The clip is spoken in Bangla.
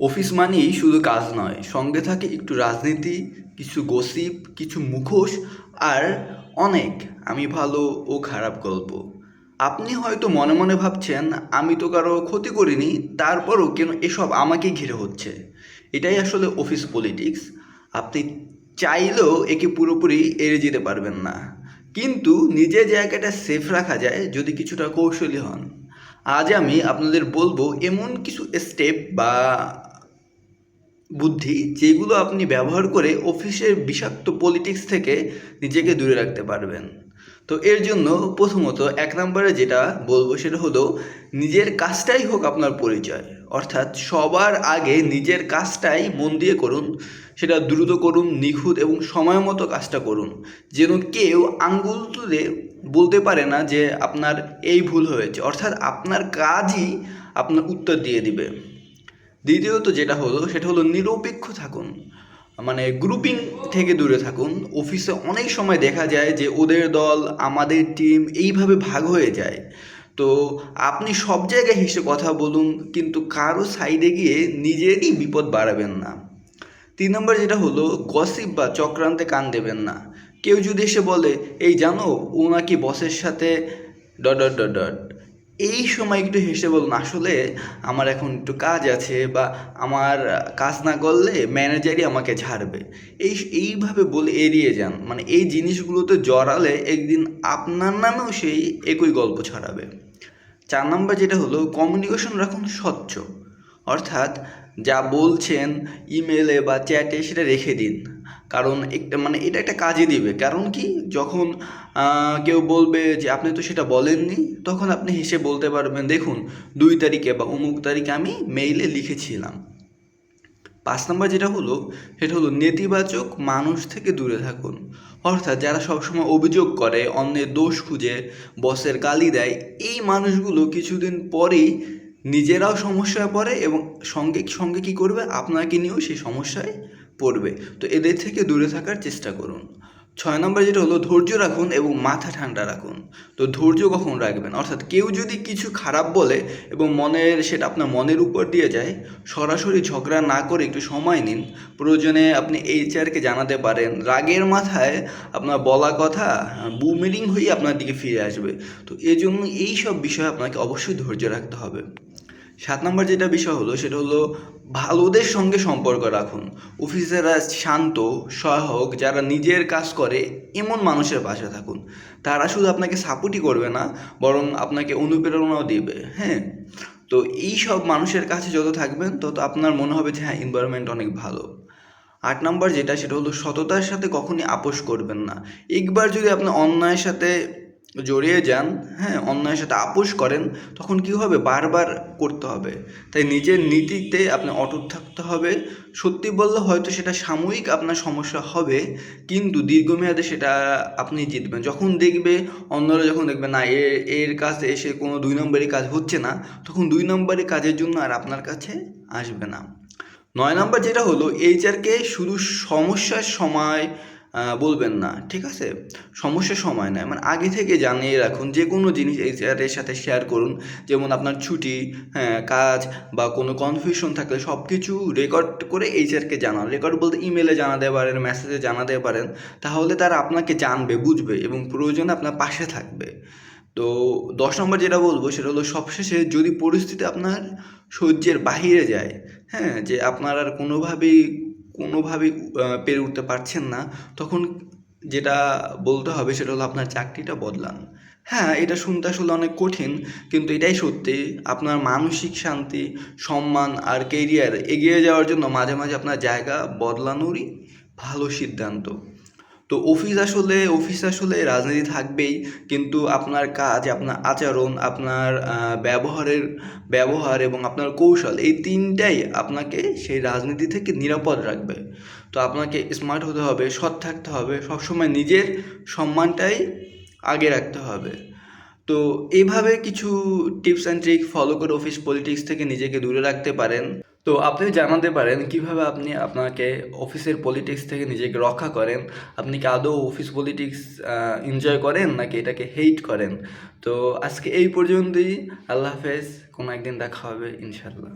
অফিস মানেই শুধু কাজ নয়, সঙ্গে থাকে একটু রাজনীতি, কিছু গসিপ, কিছু মুখোশ আর অনেক আমি ভালো ও খারাপ গল্প। আপনি হয়তো মনে মনে ভাবছেন, আমি তো কারও ক্ষতি করিনি, তারপরও কেন এসব আমাকে ঘিরে হচ্ছে? এটাই আসলে অফিস পলিটিক্স। আপনি চাইলেও একে পুরোপুরি এড়ে যেতে পারবেন না। কিন্তু নিজের জায়গাটা সেফ রাখা যায় যদি কিছুটা কৌশলী হন। আজ আমি আপনাদের বলব এমন কিছু স্টেপ বা বুদ্ধি যেগুলো আপনি ব্যবহার করে অফিসের বিষাক্ত পলিটিক্স থেকে নিজেকে দূরে রাখতে পারবেন। তো এর জন্য প্রথমত এক নম্বরে যেটা বলব সেটা হলো নিজের কাজটাই হোক আপনার পরিচয়। অর্থাৎ সবার আগে নিজের কাজটাই মন দিয়ে করুন, সেটা দ্রুত করুন, নিখুঁত এবং সময় মতো কাজটা করুন। যেন কেউ আঙ্গুল তুলে বলতে পারে না যে আপনার এই ভুল হয়েছে। অর্থাৎ আপনার কাজই আপনার উত্তর দিয়ে দিবে। দ্বিতীয়ত যেটা হলো, সেটা হলো নিরপেক্ষ থাকুন। মানে গ্রুপিং থেকে দূরে থাকুন। অফিসে অনেক সময় দেখা যায় যে ওদের দল, আমাদের টিম এইভাবে ভাগ হয়ে যায়। তো আপনি সব জায়গায় হেসে কথা বলুন, কিন্তু কারও সাইডে গিয়ে নিজেরই বিপদ বাড়াবেন না। তিন নম্বর যেটা হলো গসিপ বা চক্রান্তে কান দেবেন না। কেউ যদি এসে বলে, এই জানো, ও নাকি বসের সাথে ডট ডট ডট ডট। এই সময় একটু হেসে বলুন, আসলে আমার এখন একটু কাজ আছে বা আমার কাজ না করলে ম্যানেজারই আমাকে ছাড়বে। এই, এইভাবে বলে এড়িয়ে যান। মানে এই জিনিসগুলোতে জড়ালে একদিন আপনার নামেও সেই একই গল্প ছড়াবে। চার নম্বর যেটা হলো কমিউনিকেশন রাখুন স্বচ্ছ। অর্থাৎ যা বলছেন ইমেলে বা চ্যাটে সেটা রেখে দিন। কারণ একটা মানে এটা একটা কাজে দিবে। কারণ কি? যখন কেউ বলবে যে আপনি তো সেটা বলেননি, তখন আপনি হেসে বলতে পারবেন, দেখুন, দুই তারিখে বা অমুক তারিখে আমি মেইলে লিখেছিলাম। পাঁচ নম্বর যেটা হলো, সেটা হলো নেতিবাচক মানুষ থেকে দূরে থাকুন। অর্থাৎ যারা সবসময় অভিযোগ করে, অন্যের দোষ খুঁজে, বসের গালি দেয়, এই মানুষগুলো কিছুদিন পরেই নিজেরাও সমস্যায় পড়ে এবং সঙ্গে সঙ্গে কী করবে? আপনাকে নিয়েও সেই সমস্যায় পড়বে। তো এদের থেকে দূরে থাকার চেষ্টা করুন। ছয় নম্বর যেটা হলো, ধৈর্য রাখুন এবং মাথা ঠান্ডা রাখুন। তো ধৈর্য কখন রাখবেন? অর্থাৎ কেউ যদি কিছু খারাপ বলে এবং মনের, সেটা আপনার মনের উপর দিয়ে যায়, সরাসরি ঝগড়া না করে একটু সময় নিন। প্রয়োজনে আপনি এইচআরকে জানাতে পারেন। রাগের মাথায় আপনার বলা কথা বুমেরিং হয়ে আপনার দিকে ফিরে আসবে। তো এই জন্য এই সব বিষয়ে আপনাকে অবশ্যই ধৈর্য রাখতে হবে। সাত নম্বর যেটা বিষয় হলো, সেটা হলো ভালোদের সঙ্গে সম্পর্ক রাখুন। অফিসাররা শান্ত, সহায়ক, যারা নিজের কাজ করে, এমন মানুষের পাশে থাকুন। তারা শুধু আপনাকে সাপোর্টই করবে না, বরং আপনাকে অনুপ্রেরণাও দিবে হ্যাঁ? তো এই সব মানুষের কাছে যত থাকবেন, তত আপনার মনে হবে যে হ্যাঁ এনভায়রনমেন্ট অনেক ভালো। আট নম্বর যেটা, সেটা হলো সততার সাথে কখনই আপোষ করবেন না। একবার যদি আপনি অন্যায়ের সাথে জড়িয়ে যান হ্যাঁ অন্যায়ের সাথে আপোষ করেন, তখন কি হবে? বারবার করতে হবে। তাই নিজের নীতিতে আপনি অটুট থাকতে হবে। সত্যি বললে হয়তো সেটা সাময়িক আপনার সমস্যা হবে, কিন্তু দীর্ঘমেয়াদে সেটা আপনি জিতবেন। যখন দেখবে, অন্যরা যখন দেখবে, না, এ, এর কাছে এসে কোনো দুই নম্বরই কাজ হচ্ছে না, তখন দুই নম্বরই কাজের জন্য আর আপনার কাছে আসবে না। নয় নম্বর যেটা হলো এইচআরকে শুধু সমস্যার সময় বলবেন না, ঠিক আছে? সমস্যা সময় নয় মানে আগে থেকে জানিয়ে রাখুন, যে কোনো জিনিস এইচআরের সাথে শেয়ার করুন। যেমন আপনার ছুটি হ্যাঁ কাজ বা কোনো কনফিউশন থাকলে সব কিছু রেকর্ড করে এইচআরকে জানান। রেকর্ড বলতে ইমেলে জানাতে পারেন মেসেজে জানাতে পারেন। তাহলে তারা আপনাকে জানবে, বুঝবে এবং প্রয়োজনে আপনার পাশে থাকবে। তো দশ নম্বর যেটা বলব, সেটা হলো সবশেষে যদি পরিস্থিতি আপনার সহ্যের বাহিরে যায় হ্যাঁ যে আপনার আর কোনোভাবেই কোনোভাবেই পেরে উঠতে পারছেন না, তখন যেটা বলতে হবে সেটা হলো আপনার চাকরিটা বদলান। হ্যাঁ এটা শুনতে আসলে অনেক কঠিন, কিন্তু এটাই সত্যি, আপনার মানসিক শান্তি, সম্মান আর কেরিয়ার এগিয়ে যাওয়ার জন্য মাঝে মাঝে আপনার জায়গা বদলানোরই ভালো সিদ্ধান্ত। তো অফিস আসলে অফিস আসলে রাজনীতি থাকবেই, কিন্তু আপনার কাজ, আপনার আচরণ, আপনার ব্যবহারের, ব্যবহার এবং আপনার কৌশল, এই তিনটাই আপনাকে সেই রাজনীতি থেকে নিরাপদ রাখবে। তো আপনাকে স্মার্ট হতে হবে, সৎ থাকতে হবে, সবসময় নিজের সম্মানটাই আগে রাখতে হবে। তো এইভাবে কিছু টিপস অ্যান্ড ট্রিক ফলো করে অফিস পলিটিক্স থেকে নিজেকে দূরে রাখতে পারেন। তো আপনি জানাতে পারেন কীভাবে আপনি আপনাকে অফিসের পলিটিক্স থেকে নিজেকে রক্ষা করেন। আপনি কি আদৌ অফিস পলিটিক্স এনজয় করেন নাকি এটাকে হেইট করেন? তো আজকে এই পর্যন্তই। আল্লাহ হাফেজ, কোনো একদিন দেখা হবে ইনশাল্লাহ